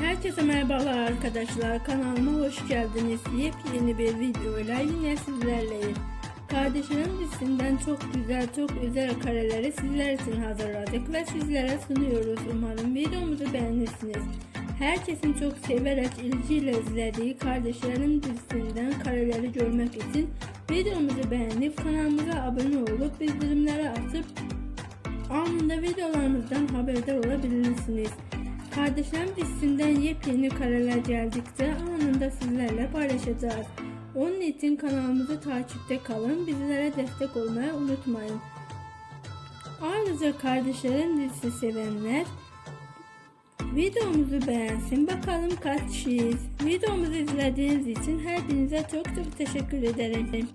Herkese merhabalar arkadaşlar. Kanalıma hoş geldiniz. Yepyeni bir videoyla yine sizlerleyim. Kardeşlerim dizisinden çok güzel, çok özel kareleri sizler için hazırladık ve sizlere sunuyoruz. Umarım videomuzu beğenirsiniz. Herkesin çok severek ilgiyle izlediği Kardeşlerim dizisinden kareleri görmek için videomuzu beğenip kanalımıza abone olup bildirimleri açıp anında videolarımızdan haberdar olabilirsiniz. Kardeşlerim dizisinden yepyeni kareler geldikçe anında sizlerle paylaşacağız. Onun için kanalımızı takipte kalın, bizlere destek olmayı unutmayın. Ayrıca kardeşlerim dizisi sevenler videomuzu beğensin. Bakalım kaç kişiyiz. Videomuzu izlediğiniz için her birinize çok çok teşekkür ederim.